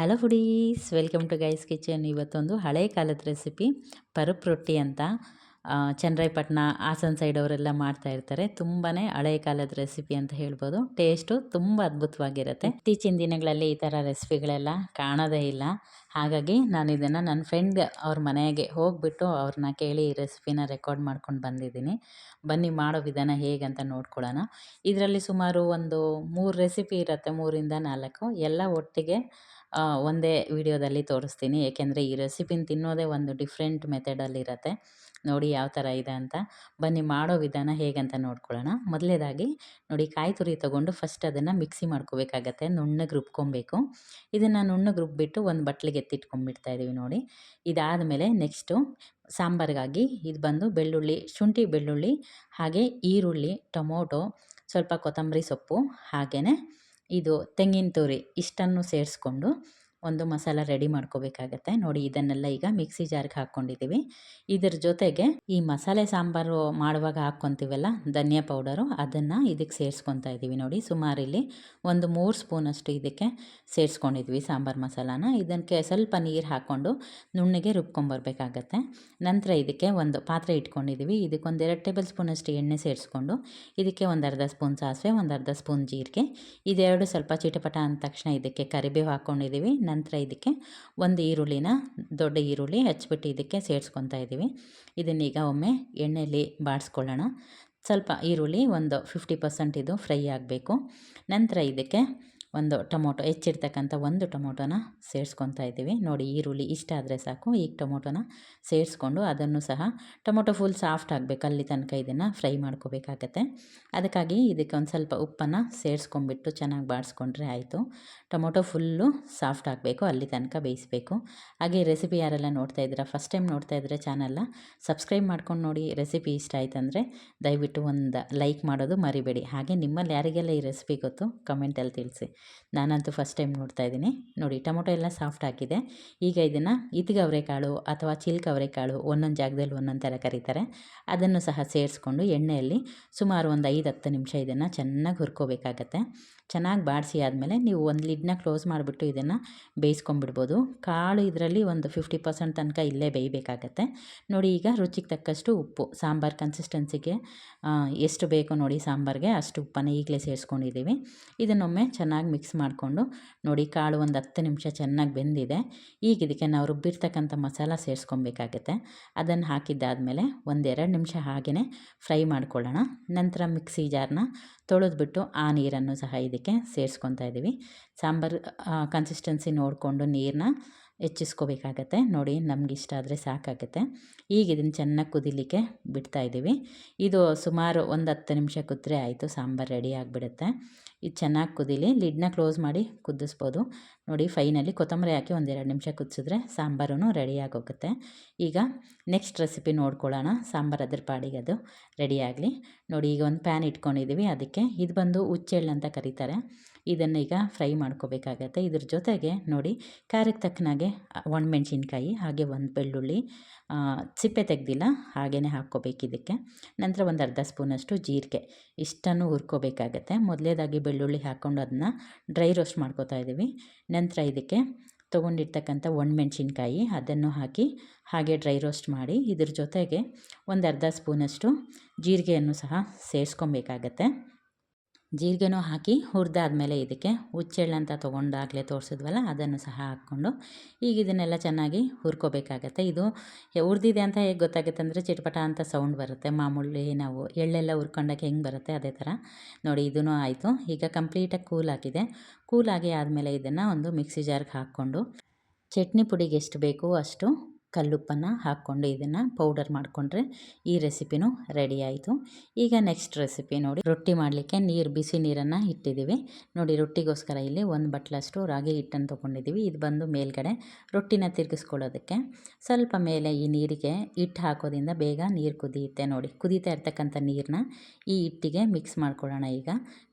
Hello foodies welcome to guys kitchen. ಇವತ್ತೊಂದು ಹಳೆ ಕಾಲದ ರೆಸಿಪಿ, ಪರುಪ್ ರೊಟ್ಟಿ ಅಂತ ಹಾಸನ್ ಹಾಸನ ಸೈಡ್ ಅವರೆಲ್ಲ ಮಾಡ್ತಾ ಇರ್ತಾರೆ. ತುಂಬಾ ಹಳೆ ಕಾಲದ ರೆಸಿಪಿ ಅಂತ ಹೇಳ್ಬೋದು. ಟೇಸ್ಟು ತುಂಬ ಅದ್ಭುತವಾಗಿರುತ್ತೆ. ಇತ್ತೀಚಿನ ದಿನಗಳಲ್ಲಿ ಈ ಥರ ರೆಸಿಪಿಗಳೆಲ್ಲ ಕಾಣೋದೇ ಇಲ್ಲ. ಹಾಗಾಗಿ ನಾನು ಇದನ್ನು ನನ್ನ ಫ್ರೆಂಡ್ ಅವ್ರ ಮನೆಗೆ ಹೋಗಿಬಿಟ್ಟು ಅವ್ರನ್ನ ಕೇಳಿ ಈ ರೆಸಿಪಿನ ರೆಕಾರ್ಡ್ ಮಾಡ್ಕೊಂಡು ಬಂದಿದ್ದೀನಿ. ಬನ್ನಿ ಮಾಡೋ ವಿಧಾನ ಹೇಗಂತ ನೋಡ್ಕೊಳ್ಳೋಣ. ಇದರಲ್ಲಿ ಸುಮಾರು ಒಂದು ಮೂರು ರೆಸಿಪಿ ಇರುತ್ತೆ, ಮೂರಿಂದ ನಾಲ್ಕು. ಎಲ್ಲ ಒಟ್ಟಿಗೆ ಒಂದೇ ವಿಡಿಯೋದಲ್ಲಿ ತೋರಿಸ್ತೀನಿ. ಏಕೆಂದರೆ ಈ ರೆಸಿಪಿನ ತಿನ್ನೋದೇ ಒಂದು ಡಿಫ್ರೆಂಟ್ ಮೆಥಡಲ್ಲಿರುತ್ತೆ ನೋಡಿ ಯಾವ ಥರ ಇದೆ ಅಂತ. ಬನ್ನಿ ಮಾಡೋ ವಿಧಾನ ಹೇಗಂತ ನೋಡ್ಕೊಳ್ಳೋಣ. ಮೊದಲೇದಾಗಿ ನೋಡಿ ಕಾಯಿ ತುರಿ ತೊಗೊಂಡು ಫಸ್ಟ್ ಅದನ್ನು ಮಿಕ್ಸಿ ಮಾಡ್ಕೋಬೇಕಾಗತ್ತೆ. ನುಣ್ಣಗೆ ರುಬ್ಕೊಬೇಕು. ಇದನ್ನು ನುಣ್ಣಗೆ ರುಬ್ಬಿಟ್ಟು ಒಂದು ಬಟ್ಲಿಗೆ ಎತ್ತಿಟ್ಕೊಂಡ್ಬಿಡ್ತಾ ಇದ್ದೀವಿ ನೋಡಿ. ಇದಾದ ಮೇಲೆ ನೆಕ್ಸ್ಟು ಸಾಂಬಾರಿಗಾಗಿ ಇದು ಬಂದು ಬೆಳ್ಳುಳ್ಳಿ, ಶುಂಠಿ ಬೆಳ್ಳುಳ್ಳಿ, ಹಾಗೆ ಈರುಳ್ಳಿ, ಟೊಮೊಟೊ, ಸ್ವಲ್ಪ ಕೊತ್ತಂಬರಿ ಸೊಪ್ಪು ಹಾಗೆಯೇ ಇದು ತೆಂಗಿನ ತುರಿ ಇಷ್ಟನ್ನು ಸೇರಿಸ್ಕೊಂಡು ಒಂದು ಮಸಾಲ ರೆಡಿ ಮಾಡ್ಕೋಬೇಕಾಗತ್ತೆ. ನೋಡಿ ಇದನ್ನೆಲ್ಲ ಈಗ ಮಿಕ್ಸಿ ಜಾರ್ಗೆ ಹಾಕ್ಕೊಂಡಿದ್ದೀವಿ ಇದ್ರ ಜೊತೆಗೆ ಈ ಮಸಾಲೆ ಸಾಂಬಾರು ಮಾಡುವಾಗ ಹಾಕ್ಕೊತೀವಲ್ಲ ಧನಿಯಾ ಪೌಡರು, ಅದನ್ನು ಇದಕ್ಕೆ ಸೇರಿಸ್ಕೊತಾ ಇದ್ದೀವಿ ನೋಡಿ. ಸುಮಾರು ಇಲ್ಲಿ ಒಂದು ಮೂರು ಸ್ಪೂನಷ್ಟು ಇದಕ್ಕೆ ಸೇರಿಸ್ಕೊಂಡಿದ್ವಿ ಸಾಂಬಾರು ಮಸಾಲಾನ. ಇದಕ್ಕೆ ಸ್ವಲ್ಪ ನೀರು ಹಾಕ್ಕೊಂಡು ನುಣ್ಣಗೆ ರುಬ್ಕೊಂಬರ್ಬೇಕಾಗತ್ತೆ. ನಂತರ ಇದಕ್ಕೆ ಒಂದು ಪಾತ್ರೆ ಇಟ್ಕೊಂಡಿದ್ದೀವಿ ಇದಕ್ಕೆ ಒಂದು ಎರಡು ಟೇಬಲ್ ಸ್ಪೂನಷ್ಟು ಎಣ್ಣೆ ಸೇರಿಸ್ಕೊಂಡು ಇದಕ್ಕೆ ಒಂದು ಅರ್ಧ ಸ್ಪೂನ್ ಸಾಸಿವೆ, ಒಂದು ಅರ್ಧ ಸ್ಪೂನ್ ಜೀರಿಗೆ, ಇದೆರಡು ಸ್ವಲ್ಪ ಚಿಟಪಟ ಅಂದ ತಕ್ಷಣ ಇದಕ್ಕೆ ಕರಿಬೇವು ಹಾಕ್ಕೊಂಡಿದ್ದೀವಿ ನಂತರ ಇದಕ್ಕೆ ಒಂದು ಈರುಳ್ಳಿನ ದೊಡ್ಡ ಈರುಳ್ಳಿ ಹಚ್ಬಿಟ್ಟು ಇದಕ್ಕೆ ಸೇರಿಸ್ಕೊತಾ ಇದ್ದೀವಿ. ಇದನ್ನೀಗ ಒಮ್ಮೆ ಎಣ್ಣೆಯಲ್ಲಿ ಬಾಡಿಸ್ಕೊಳ್ಳೋಣ. ಸ್ವಲ್ಪ ಈರುಳ್ಳಿ ಒಂದು ಫಿಫ್ಟಿ ಪರ್ಸೆಂಟ್ ಇದು ಫ್ರೈ ಆಗಬೇಕು. ನಂತರ ಇದಕ್ಕೆ ಒಂದು ಟೊಮೊಟೊ, ಹೆಚ್ಚಿರ್ತಕ್ಕಂಥ ಒಂದು ಟೊಮೊಟೊನ ಸೇರಿಸ್ಕೊತಾ ಇದ್ದೀವಿ. ನೋಡಿ, ಈರುಳ್ಳಿ ಇಷ್ಟ ಆದರೆ ಸಾಕು. ಈಗ ಟೊಮೊಟೊನ ಸೇರಿಸ್ಕೊಂಡು ಅದನ್ನು ಸಹ ಟೊಮೊಟೊ ಫುಲ್ ಸಾಫ್ಟ್ ಆಗಬೇಕು. ಅಲ್ಲಿ ತನಕ ಇದನ್ನು ಫ್ರೈ ಮಾಡ್ಕೋಬೇಕಾಗತ್ತೆ. ಅದಕ್ಕಾಗಿ ಇದಕ್ಕೆ ಒಂದು ಸ್ವಲ್ಪ ಉಪ್ಪನ್ನು ಸೇರಿಸ್ಕೊಂಡ್ಬಿಟ್ಟು ಚೆನ್ನಾಗಿ ಬಾಡಿಸ್ಕೊಂಡ್ರೆ ಆಯಿತು. ಟೊಮೊಟೊ ಫುಲ್ಲು ಸಾಫ್ಟ್ ಆಗಬೇಕು. ಅಲ್ಲಿ ತನಕ ಬೇಯಿಸಬೇಕು. ಹಾಗೆ ರೆಸಿಪಿ ಯಾರೆಲ್ಲ ನೋಡ್ತಾ ಇದ್ದೀರಾ, ಫಸ್ಟ್ ಟೈಮ್ ನೋಡ್ತಾ ಇದ್ದರೆ ಚಾನಲ್ನ ಸಬ್ಸ್ಕ್ರೈಬ್ ಮಾಡ್ಕೊಂಡು ನೋಡಿ, ರೆಸಿಪಿ ಇಷ್ಟ ಆಯ್ತಂದರೆ ದಯವಿಟ್ಟು ಒಂದು ಲೈಕ್ ಮಾಡೋದು ಮರಿಬೇಡಿ. ಹಾಗೆ ನಿಮ್ಮಲ್ಲಿ ಯಾರಿಗೆಲ್ಲ ಈ ರೆಸಿಪಿ ಗೊತ್ತು, ಕಮೆಂಟಲ್ಲಿ ತಿಳಿಸಿ. ನಾನಂತೂ ಫಸ್ಟ್ ಟೈಮ್ ನೋಡ್ತಾ ಇದ್ದೀನಿ. ನೋಡಿ, ಟೊಮೊಟೊ ಎಲ್ಲ ಸಾಫ್ಟ್ ಹಾಕಿದೆ ಈಗ ಇದನ್ನು ಇತಿಗೆ ಅವರೆಕಾಳು ಅಥವಾ ಚಿಲ್ಕ ಅವರೆಕಾಳು ಒಂದೊಂದು ಜಾಗದಲ್ಲಿ ಒಂದೊಂದು ಥರ ಕರೀತಾರೆ. ಅದನ್ನು ಸಹ ಸೇರಿಸ್ಕೊಂಡು ಎಣ್ಣೆಯಲ್ಲಿ ಸುಮಾರು ಒಂದು ಐದು ಹತ್ತು ನಿಮಿಷ ಇದನ್ನು ಚೆನ್ನಾಗಿ ಹುರ್ಕೋಬೇಕಾಗತ್ತೆ. ಚೆನ್ನಾಗಿ ಬಾಡಿಸಿ ಆದಮೇಲೆ ನೀವು ಒಂದು ಲಿಡ್ನ ಕ್ಲೋಸ್ ಮಾಡಿಬಿಟ್ಟು ಇದನ್ನು ಬೇಯಿಸ್ಕೊಂಡ್ಬಿಡ್ಬೋದು. ಕಾಳು ಇದರಲ್ಲಿ ಒಂದು ಫಿಫ್ಟಿ ಪರ್ಸೆಂಟ್ ತನಕ ಇಲ್ಲೇ ಬೇಯಬೇಕಾಗತ್ತೆ. ನೋಡಿ, ಈಗ ರುಚಿಗೆ ತಕ್ಕಷ್ಟು ಉಪ್ಪು, ಸಾಂಬಾರು ಕನ್ಸಿಸ್ಟೆನ್ಸಿಗೆ ಎಷ್ಟು ಬೇಕು ನೋಡಿ ಸಾಂಬಾರಿಗೆ ಅಷ್ಟು ಉಪ್ಪನ್ನು ಈಗಲೇ ಸೇರಿಸ್ಕೊಂಡಿದ್ದೀವಿ. ಇದನ್ನೊಮ್ಮೆ ಚೆನ್ನಾಗಿ ಮಿಕ್ಸ್ ಮಾಡಿಕೊಂಡು ನೋಡಿ, ಕಾಳು ಒಂದು ಹತ್ತು ನಿಮಿಷ ಚೆನ್ನಾಗಿ ಬೆಂದಿದೆ. ಈಗ ಇದಕ್ಕೆ ನಾವು ರುಬ್ಬಿರ್ತಕ್ಕಂಥ ಮಸಾಲ ಸೇರಿಸ್ಕೊಬೇಕಾಗತ್ತೆ. ಅದನ್ನು ಹಾಕಿದ್ದಾದಮೇಲೆ ಒಂದೆರಡು ನಿಮಿಷ ಹಾಗೆಯೇ ಫ್ರೈ ಮಾಡ್ಕೊಳ್ಳೋಣ. ನಂತರ ಮಿಕ್ಸಿ ಜಾರ್ನ ತೊಳೆದ್ಬಿಟ್ಟು ಆ ನೀರನ್ನು ಸಹ ಇದಕ್ಕೆ ಸೇರಿಸ್ಕೊತಾ ಇದ್ದೀವಿ. ಸಾಂಬಾರು ಕನ್ಸಿಸ್ಟೆನ್ಸಿ ನೋಡಿಕೊಂಡು ನೀರನ್ನ ಹೆಚ್ಚಿಸ್ಕೋಬೇಕಾಗತ್ತೆ. ನೋಡಿ ನಮ್ಗೆ ಇಷ್ಟ ಆದರೆ ಸಾಕಾಗುತ್ತೆ. ಈಗ ಇದನ್ನು ಚೆನ್ನಾಗಿ ಕುದಿಲಿಕ್ಕೆ ಬಿಡ್ತಾ ಇದ್ದೀವಿ ಇದು ಸುಮಾರು ಒಂದು ಹತ್ತು ನಿಮಿಷ ಕುದ್ರೆ ಆಯಿತು, ಸಾಂಬಾರು ರೆಡಿ ಆಗಿಬಿಡುತ್ತೆ. ಇದು ಚೆನ್ನಾಗಿ ಕುದಿಲಿ, ಲಿಡ್ನ ಕ್ಲೋಸ್ ಮಾಡಿ ಕುದಿಸ್ಬೋದು. ನೋಡಿ, ಫೈನಲಿ ಕೊತ್ತಂಬರಿ ಹಾಕಿ ಒಂದೆರಡು ನಿಮಿಷ ಕುದಿಸಿದ್ರೆ ಸಾಂಬಾರು ರೆಡಿ ಆಗೋಗುತ್ತೆ. ಈಗ ನೆಕ್ಸ್ಟ್ ರೆಸಿಪಿ ನೋಡ್ಕೊಳ್ಳೋಣ. ಸಾಂಬಾರು ಅದ್ರ ಪಾಡಿಗೆ ಅದು ರೆಡಿ ಆಗಲಿ. ನೋಡಿ, ಈಗ ಒಂದು ಪ್ಯಾನ್ ಇಟ್ಕೊಂಡಿದ್ದೀವಿ ಅದಕ್ಕೆ ಇದು ಬಂದು ಹುಚ್ಚೆಳ್ಳು ಅಂತ ಕರೀತಾರೆ. ಇದನ್ನು ಈಗ ಫ್ರೈ ಮಾಡ್ಕೋಬೇಕಾಗತ್ತೆ. ಇದ್ರ ಜೊತೆಗೆ ನೋಡಿ ಖಾರಕ್ಕೆ ತಕ್ಕನಾಗೆ ಒಣಮೆಣ್ಸಿನ್ಕಾಯಿ ಹಾಗೆ ಒಂದು ಬೆಳ್ಳುಳ್ಳಿ ಸಿಪ್ಪೆ ತೆಗ್ದಿಲ್ಲ ಹಾಗೇ ಹಾಕ್ಕೋಬೇಕು ಇದಕ್ಕೆ. ನಂತರ ಒಂದು ಅರ್ಧ ಸ್ಪೂನಷ್ಟು ಜೀರಿಗೆ. ಇಷ್ಟನ್ನು ಹುರ್ಕೋಬೇಕಾಗತ್ತೆ. ಮೊದಲೇದಾಗಿ ಬೆಳ್ಳುಳ್ಳಿ ಹಾಕ್ಕೊಂಡು ಅದನ್ನ ಡ್ರೈ ರೋಸ್ಟ್ ಮಾಡ್ಕೋತಾ ಇದ್ದೀವಿ ನಂತರ ಇದಕ್ಕೆ ತೊಗೊಂಡಿರ್ತಕ್ಕಂಥ ಒಣಮೆಣ್ಸಿನ್ಕಾಯಿ ಅದನ್ನು ಹಾಕಿ ಹಾಗೆ ಡ್ರೈ ರೋಸ್ಟ್ ಮಾಡಿ, ಇದ್ರ ಜೊತೆಗೆ ಒಂದು ಅರ್ಧ ಸ್ಪೂನಷ್ಟು ಜೀರಿಗೆಯನ್ನು ಸಹ ಸೇರಿಸ್ಕೊಬೇಕಾಗತ್ತೆ. ಜೀರಿಗೆನೂ ಹಾಕಿ ಹುರಿದಾದ್ಮೇಲೆ ಇದಕ್ಕೆ ಹುಚ್ಚೆಳ್ಳು ಅಂತ ತೊಗೊಂಡಾಗಲೇ ತೋರಿಸಿದ್ವಲ್ಲ, ಅದನ್ನು ಸಹ ಹಾಕ್ಕೊಂಡು ಈಗ ಇದನ್ನೆಲ್ಲ ಚೆನ್ನಾಗಿ ಹುರ್ಕೋಬೇಕಾಗತ್ತೆ. ಇದು ಹುರಿದಿದೆ ಅಂತ ಹೇಗೆ ಗೊತ್ತಾಗುತ್ತೆ ಅಂದರೆ ಚಿಟಪಟ ಅಂತ ಸೌಂಡ್ ಬರುತ್ತೆ. ಮಾಮೂಲಿ ನಾವು ಎಳ್ಳೆಲ್ಲ ಹುರ್ಕೊಂಡಾಗ ಹೆಂಗೆ ಬರುತ್ತೆ ಅದೇ ಥರ. ನೋಡಿ ಇದೂ ಆಯಿತು. ಈಗ ಕಂಪ್ಲೀಟಾಗಿ ಕೂಲ್ ಆಗಿದೆ ಕೂಲ್ ಆಗಿ ಆದಮೇಲೆ ಇದನ್ನು ಒಂದು ಮಿಕ್ಸಿ ಜಾರ್ಗೆ ಹಾಕ್ಕೊಂಡು ಚಟ್ನಿ ಪುಡಿಗೆ ಎಷ್ಟು ಬೇಕು ಅಷ್ಟು ಕಲ್ಲುಪ್ಪನ್ನು ಹಾಕ್ಕೊಂಡು ಇದನ್ನು ಪೌಡರ್ ಮಾಡಿಕೊಂಡ್ರೆ ಈ ರೆಸಿಪಿನೂ ರೆಡಿ ಆಯಿತು. ಈಗ ನೆಕ್ಸ್ಟ್ ರೆಸಿಪಿ ನೋಡಿ, ರೊಟ್ಟಿ ಮಾಡಲಿಕ್ಕೆ ನೀರು, ಬಿಸಿ ನೀರನ್ನು ಇಟ್ಟಿದ್ದೀವಿ. ನೋಡಿ, ರೊಟ್ಟಿಗೋಸ್ಕರ ಇಲ್ಲಿ ಒಂದು ಬಟ್ಲಷ್ಟು ರಾಗಿ ಹಿಟ್ಟನ್ನು ತೊಗೊಂಡಿದ್ದೀವಿ. ಇದು ಬಂದು ಮೇಲ್ಗಡೆ ರೊಟ್ಟಿನ ತಿರುಗಿಸ್ಕೊಳ್ಳೋದಕ್ಕೆ. ಸ್ವಲ್ಪ ಮೇಲೆ ಈ ನೀರಿಗೆ ಹಿಟ್ಟು ಹಾಕೋದ್ರಿಂದ ಬೇಗ ನೀರು ಕುದಿಯುತ್ತೆ ನೋಡಿ. ಕುದೀತಾ ಇರ್ತಕ್ಕಂಥ ನೀರನ್ನ ಈ ಹಿಟ್ಟಿಗೆ ಮಿಕ್ಸ್ ಮಾಡ್ಕೊಳ್ಳೋಣ ಈಗ.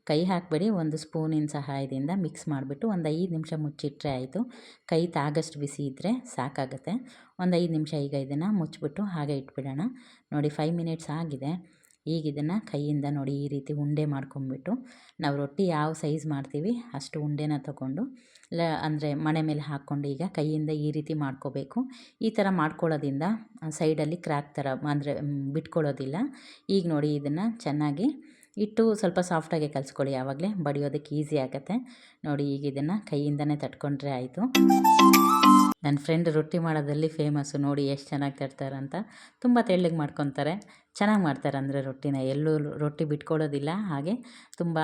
ಕೈ ಹಾಕಬೇಡಿ, ಒಂದು ಸ್ಪೂನಿನ ಸಹಾಯದಿಂದ ಮಿಕ್ಸ್ ಮಾಡಿಬಿಟ್ಟು ಒಂದು ಐದು ನಿಮಿಷ ಮುಚ್ಚಿಟ್ರೆ ಆಯಿತು. ಕೈ ತಾಗಷ್ಟು ಬಿಸಿ ಇದ್ದರೆ ಸಾಕಾಗುತ್ತೆ. ಒಂದು ಐದು ನಿಮಿಷ ಈಗ ಇದನ್ನು ಮುಚ್ಚಿಬಿಟ್ಟು ಹಾಗೆ ಇಟ್ಬಿಡೋಣ. ನೋಡಿ ಫೈವ್ ಮಿನಿಟ್ಸ್ ಆಗಿದೆ. ಈಗ ಇದನ್ನು ಕೈಯಿಂದ ನೋಡಿ ಈ ರೀತಿ ಉಂಡೆ ಮಾಡ್ಕೊಂಬಿಟ್ಟು ನಾವು ರೊಟ್ಟಿ ಯಾವ ಸೈಜ್ ಮಾಡ್ತೀವಿ ಅಷ್ಟು ಉಂಡೆನ ತಗೊಂಡು, ಲ ಅಂದರೆ ಮಣೆ ಮೇಲೆ ಹಾಕ್ಕೊಂಡು ಈಗ ಕೈಯಿಂದ ಈ ರೀತಿ ಮಾಡ್ಕೋಬೇಕು. ಈ ಥರ ಮಾಡ್ಕೊಳ್ಳೋದ್ರಿಂದ ಸೈಡಲ್ಲಿ ಕ್ರ್ಯಾಕ್ ಥರ, ಅಂದರೆ ಬಿಟ್ಕೊಳ್ಳೋದಿಲ್ಲ. ಈಗ ನೋಡಿ ಇದನ್ನು ಚೆನ್ನಾಗಿ ಇಟ್ಟು ಸ್ವಲ್ಪ ಸಾಫ್ಟಾಗಿ ಕಲಿಸ್ಕೊಳ್ಳಿ, ಯಾವಾಗಲೇ ಬಡಿಯೋದಕ್ಕೆ ಈಸಿ ಆಗುತ್ತೆ. ನೋಡಿ, ಈಗ ಇದನ್ನು ಕೈಯಿಂದನೇ ತಟ್ಕೊಂಡ್ರೆ ಆಯಿತು. ನನ್ನ ಫ್ರೆಂಡ್ ರೊಟ್ಟಿ ಮಾಡೋದಲ್ಲಿ ಫೇಮಸ್ಸು ನೋಡಿ, ಎಷ್ಟು ಚೆನ್ನಾಗಿ ತಟ್ತಾರಂತ. ತುಂಬ ತೆಳ್ಳಗೆ ಮಾಡ್ಕೊತಾರೆ. ಚೆನ್ನಾಗಿ ಮಾಡ್ತಾರೆ ಅಂದರೆ ರೊಟ್ಟಿನ. ಎಲ್ಲೂ ರೊಟ್ಟಿ ಬಿಟ್ಕೊಳ್ಳೋದಿಲ್ಲ ಹಾಗೆ ತುಂಬ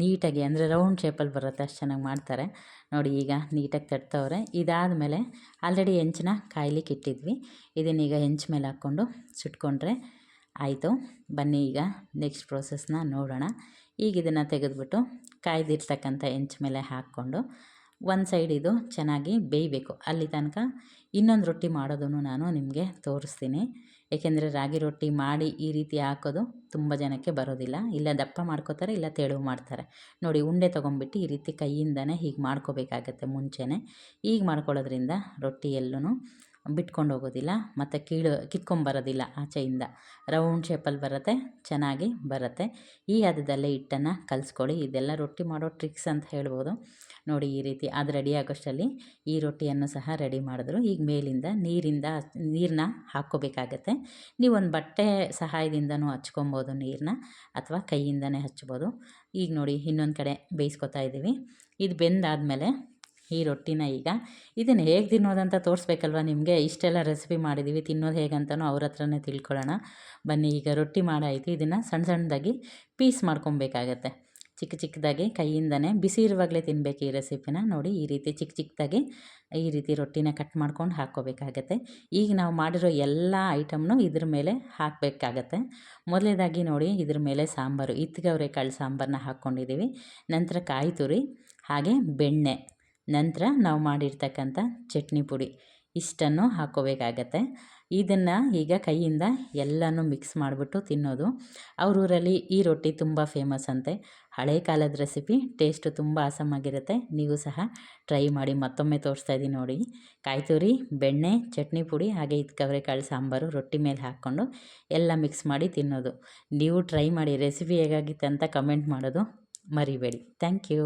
ನೀಟಾಗಿ ಅಂದರೆ ರೌಂಡ್ ಶೇಪಲ್ಲಿ ಬರುತ್ತೆ. ಅಷ್ಟು ಚೆನ್ನಾಗಿ ಮಾಡ್ತಾರೆ. ನೋಡಿ, ಈಗ ನೀಟಾಗಿ ತಟ್ತವ್ರೆ. ಇದಾದಮೇಲೆ ಆಲ್ರೆಡಿ ಹೆಂಚನ್ನ ಕಾಯ್ಲಿಕ್ಕೆ ಇಟ್ಟಿದ್ವಿ. ಇದನ್ನೀಗ ಹೆಂಚು ಮೇಲೆ ಹಾಕ್ಕೊಂಡು ಸುಟ್ಕೊಂಡ್ರೆ ಆಯಿತು. ಬನ್ನಿ ಈಗ ನೆಕ್ಸ್ಟ್ ಪ್ರೋಸೆಸ್ನ ನೋಡೋಣ. ಈಗ ಇದನ್ನು ತೆಗೆದುಬಿಟ್ಟು ಕಾಯ್ದಿರ್ತಕ್ಕಂಥ ಹೆಂಚು ಮೇಲೆ ಹಾಕ್ಕೊಂಡು ಒಂದು ಸೈಡ್ ಇದು ಚೆನ್ನಾಗಿ ಬೇಯಬೇಕು. ಅಲ್ಲಿ ತನಕ ಇನ್ನೊಂದು ರೊಟ್ಟಿ ಮಾಡೋದನ್ನು ನಾನು ನಿಮಗೆ ತೋರಿಸ್ತೀನಿ. ಏಕೆಂದರೆ ರಾಗಿ ರೊಟ್ಟಿ ಮಾಡಿ ಈ ರೀತಿ ಹಾಕೋದು ತುಂಬ ಜನಕ್ಕೆ ಬರೋದಿಲ್ಲ. ಇಲ್ಲ ದಪ್ಪ ಮಾಡ್ಕೋತಾರೆ, ಇಲ್ಲ ತೆಳುವು ಮಾಡ್ತಾರೆ. ನೋಡಿ, ಉಂಡೆ ತೊಗೊಂಬಿಟ್ಟು ಈ ರೀತಿ ಕೈಯಿಂದನೇ ಹೀಗೆ ಮಾಡ್ಕೋಬೇಕಾಗತ್ತೆ ಮುಂಚೆನೇ. ಈಗ ಮಾಡ್ಕೊಳ್ಳೋದ್ರಿಂದ ರೊಟ್ಟಿ ಎಲ್ಲೂ ಬಿಟ್ಕೊಂಡು ಹೋಗೋದಿಲ್ಲ, ಮತ್ತು ಕೀಳು, ಕಿತ್ಕೊಂಬರೋದಿಲ್ಲ ಆಚೆಯಿಂದ. ರೌಂಡ್ ಶೇಪಲ್ಲಿ ಬರುತ್ತೆ, ಚೆನ್ನಾಗಿ ಬರುತ್ತೆ. ಈ ಹದದಲ್ಲೇ ಹಿಟ್ಟನ್ನು ಕಲಿಸ್ಕೊಳ್ಳಿ. ಇದೆಲ್ಲ ರೊಟ್ಟಿ ಮಾಡೋ ಟ್ರಿಕ್ಸ್ ಅಂತ ಹೇಳ್ಬೋದು. ನೋಡಿ ಈ ರೀತಿ ಅದು ರೆಡಿ ಆಗೋಷ್ಟರಲ್ಲಿ ಈ ರೊಟ್ಟಿಯನ್ನು ಸಹ ರೆಡಿ ಮಾಡಿದ್ರು. ಈಗ ಮೇಲಿಂದ ನೀರಿಂದ, ನೀರನ್ನ ಹಾಕ್ಕೋಬೇಕಾಗತ್ತೆ. ನೀವು ಒಂದು ಬಟ್ಟೆ ಸಹಾಯದಿಂದನೂ ಹಚ್ಕೊಬೋದು ನೀರನ್ನ, ಅಥವಾ ಕೈಯಿಂದನೇ ಹಚ್ಬೋದು. ಈಗ ನೋಡಿ ಇನ್ನೊಂದು ಕಡೆ ಬೇಯಿಸ್ಕೊತಾ ಇದ್ದೀವಿ. ಇದು ಬೆಂದಾದಮೇಲೆ ಈ ರೊಟ್ಟಿನ ಈಗ. ಇದನ್ನು ಹೇಗೆ ತಿನ್ನೋದಂತ ತೋರಿಸ್ಬೇಕಲ್ವ ನಿಮಗೆ? ಇಷ್ಟೆಲ್ಲ ರೆಸಿಪಿ ಮಾಡಿದ್ದೀವಿ ತಿನ್ನೋದು ಹೇಗಂತನೂ ಅವ್ರ ಹತ್ರನೇ ತಿಳ್ಕೊಳ್ಳೋಣ. ಬನ್ನಿ, ಈಗ ರೊಟ್ಟಿ ಮಾಡಾಯಿತು. ಇದನ್ನು ಸಣ್ಣ ಸಣ್ಣದಾಗಿ ಪೀಸ್ ಮಾಡ್ಕೊಬೇಕಾಗತ್ತೆ ಚಿಕ್ಕ ಚಿಕ್ಕದಾಗಿ ಕೈಯಿಂದನೇ ಬಿಸಿ ಇರುವಾಗಲೇ ತಿನ್ನಬೇಕು ಈ ರೆಸಿಪಿನ ನೋಡಿ, ಈ ರೀತಿ ಚಿಕ್ಕ ಚಿಕ್ಕದಾಗಿ ಈ ರೀತಿ ರೊಟ್ಟಿನ ಕಟ್ ಮಾಡ್ಕೊಂಡು ಹಾಕ್ಕೋಬೇಕಾಗತ್ತೆ. ಈಗ ನಾವು ಮಾಡಿರೋ ಎಲ್ಲ ಐಟಮ್ನು ಇದ್ರ ಮೇಲೆ ಹಾಕಬೇಕಾಗತ್ತೆ. ಮೊದಲೇದಾಗಿ ನೋಡಿ, ಇದ್ರ ಮೇಲೆ ಸಾಂಬಾರು. ಕಾಳು ಸಾಂಬಾರನ್ನ ಹಾಕ್ಕೊಂಡಿದ್ದೀವಿ ನಂತರ ಕಾಯಿ ತುರಿ, ಹಾಗೆ ಬೆಣ್ಣೆ. ನಂತರ ನಾವು ಮಾಡಿರ್ತಕ್ಕಂಥ ಚಟ್ನಿ ಪುಡಿ ಇಷ್ಟನ್ನು ಹಾಕೋಬೇಕಾಗತ್ತೆ. ಇದನ್ನು ಈಗ ಕೈಯಿಂದ ಎಲ್ಲನೂ ಮಿಕ್ಸ್ ಮಾಡಿಬಿಟ್ಟು ತಿನ್ನೋದು. ಅವರೂರಲ್ಲಿ ಈ ರೊಟ್ಟಿ ತುಂಬ ಫೇಮಸ್ ಅಂತೆ. ಹಳೆ ಕಾಲದ ರೆಸಿಪಿ ಟೇಸ್ಟು ತುಂಬ ಆಸಮಾಗಿರುತ್ತೆ ನೀವು ಸಹ ಟ್ರೈ ಮಾಡಿ ಮತ್ತೊಮ್ಮೆ ತೋರಿಸ್ತಾ ಇದ್ದೀನಿ ನೋಡಿ. ಕಾಯಿ ತುರಿ ಬೆಣ್ಣೆ, ಚಟ್ನಿ ಪುಡಿ, ಹಾಗೆ ಇದು ಕವರೆಕಾಳು ಸಾಂಬಾರು, ರೊಟ್ಟಿ ಮೇಲೆ ಹಾಕ್ಕೊಂಡು ಎಲ್ಲ ಮಿಕ್ಸ್ ಮಾಡಿ ತಿನ್ನೋದು. ನೀವು ಟ್ರೈ ಮಾಡಿ ರೆಸಿಪಿ ಹೇಗಾಗಿತ್ತು ಅಂತ ಕಮೆಂಟ್ ಮಾಡೋದು ಮರಿಬೇಡಿ. Thank you